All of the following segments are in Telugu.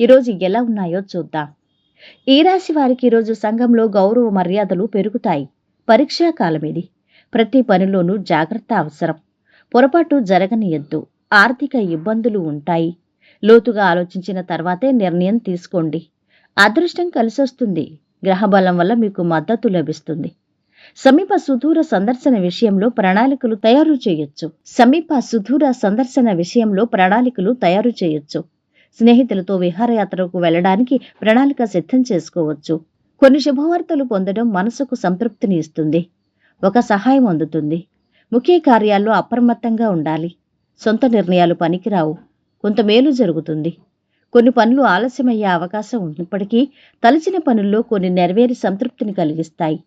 ఈరోజు ఎలా ఉన్నాయో చూద్దాం. ఈ రాశి వారికి ఈరోజు సంఘంలో గౌరవ మర్యాదలు పెరుగుతాయి. పరీక్షా కాలం ఇది. ప్రతి పనిలోనూ జాగ్రత్త అవసరం. పొరపాటు జరగనియద్దు. ఆర్థిక ఇబ్బందులు ఉంటాయి. లోతుగా ఆలోచించిన తర్వాతే నిర్ణయం తీసుకోండి. అదృష్టం కలిసొస్తుంది. గ్రహబలం వల్ల మీకు మద్దతు లభిస్తుంది. సమీప సుదూర సందర్శన విషయంలో ప్రణాళికలు తయారు చేయొచ్చు. సమీప సుదూర సందర్శన విషయంలో ప్రణాళికలు తయారు చేయొచ్చు. స్నేహితులతో విహారయాత్రకు వెళ్ళడానికి ప్రణాళిక సిద్ధం చేసుకోవచ్చు. కొన్ని శుభవార్తలు పొందడం మనసుకు సంతృప్తిని ఇస్తుంది. ఒక సహాయం అందుతుంది. ముఖ్య కార్యాల్లో అప్రమత్తంగా ఉండాలి. సొంత నిర్ణయాలు పనికిరావు. కొంత మేలు జరుగుతుంది. కొన్ని పనులు ఆలస్యమయ్యే అవకాశం ఉన్నప్పటికీ తలచిన పనుల్లో కొన్ని నెరవేరి సంతృప్తిని కలిగిస్తాయి.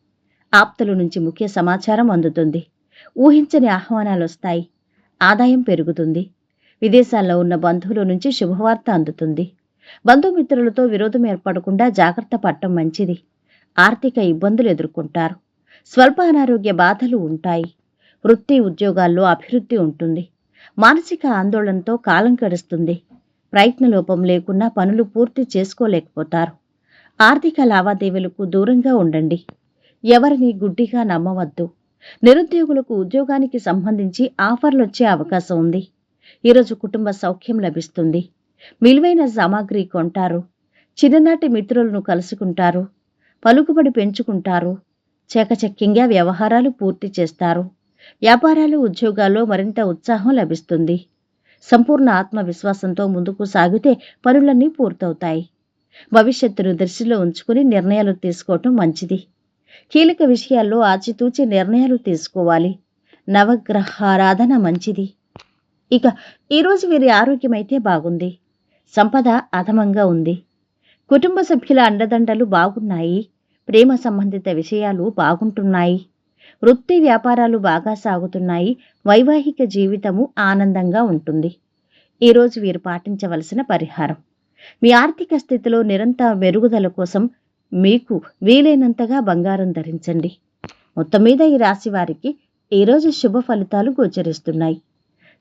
ఆప్తుల నుంచి ముఖ్య సమాచారం అందుతుంది. ఊహించని ఆహ్వానాలు వస్తాయి. ఆదాయం పెరుగుతుంది. విదేశాల్లో ఉన్న బంధువుల నుంచి శుభవార్త అందుతుంది. బంధుమిత్రులతో విరోధం ఏర్పడకుండా జాగ్రత్త పడటం మంచిది. ఆర్థిక ఇబ్బందులు ఎదుర్కొంటారు. స్వల్ప అనారోగ్య బాధలు ఉంటాయి. వృత్తి ఉద్యోగాల్లో అభివృద్ధి ఉంటుంది. మానసిక ఆందోళనతో కాలం గడుస్తుంది. ప్రయత్న లోపం లేకుండా పనులు పూర్తి చేసుకోలేకపోతారు. ఆర్థిక లావాదేవీలకు దూరంగా ఉండండి. ఎవరిని గుడ్డిగా నమ్మవద్దు. నిరుద్యోగులకు ఉద్యోగానికి సంబంధించి ఆఫర్లొచ్చే అవకాశం ఉంది. ఈరోజు కుటుంబ సౌఖ్యం లభిస్తుంది. విలువైన సామాగ్రి కొంటారు. చిన్ననాటి మిత్రులను కలుసుకుంటారు. పలుకుబడి పెంచుకుంటారు. చేకచక్యంగా వ్యవహారాలు పూర్తి చేస్తారు. వ్యాపారాలు ఉద్యోగాల్లో మరింత ఉత్సాహం లభిస్తుంది. సంపూర్ణ ఆత్మవిశ్వాసంతో ముందుకు సాగితే పనులన్నీ పూర్తవుతాయి. భవిష్యత్తును దృష్టిలో ఉంచుకుని నిర్ణయాలు తీసుకోవటం మంచిది. కీలక విషయాల్లో ఆచితూచి నిర్ణయాలు తీసుకోవాలి. నవగ్రహారాధన మంచిది. ఇక ఈరోజు వీరి ఆరోగ్యమైతే బాగుంది. సంపద అధమంగా ఉంది. కుటుంబ సభ్యుల అండదండలు బాగున్నాయి. ప్రేమ సంబంధిత విషయాలు బాగుంటున్నాయి. వృత్తి వ్యాపారాలు బాగా సాగుతున్నాయి. వైవాహిక జీవితము ఆనందంగా ఉంటుంది. ఈరోజు వీరు పాటించవలసిన పరిహారం. మీ ఆర్థిక స్థితిలో నిరంతర మెరుగుదల కోసం మీకు వీలైనంతగా బంగారం ధరించండి. మొత్తం మీద ఈ రాశి వారికి ఈరోజు శుభ ఫలితాలు గోచరిస్తున్నాయి.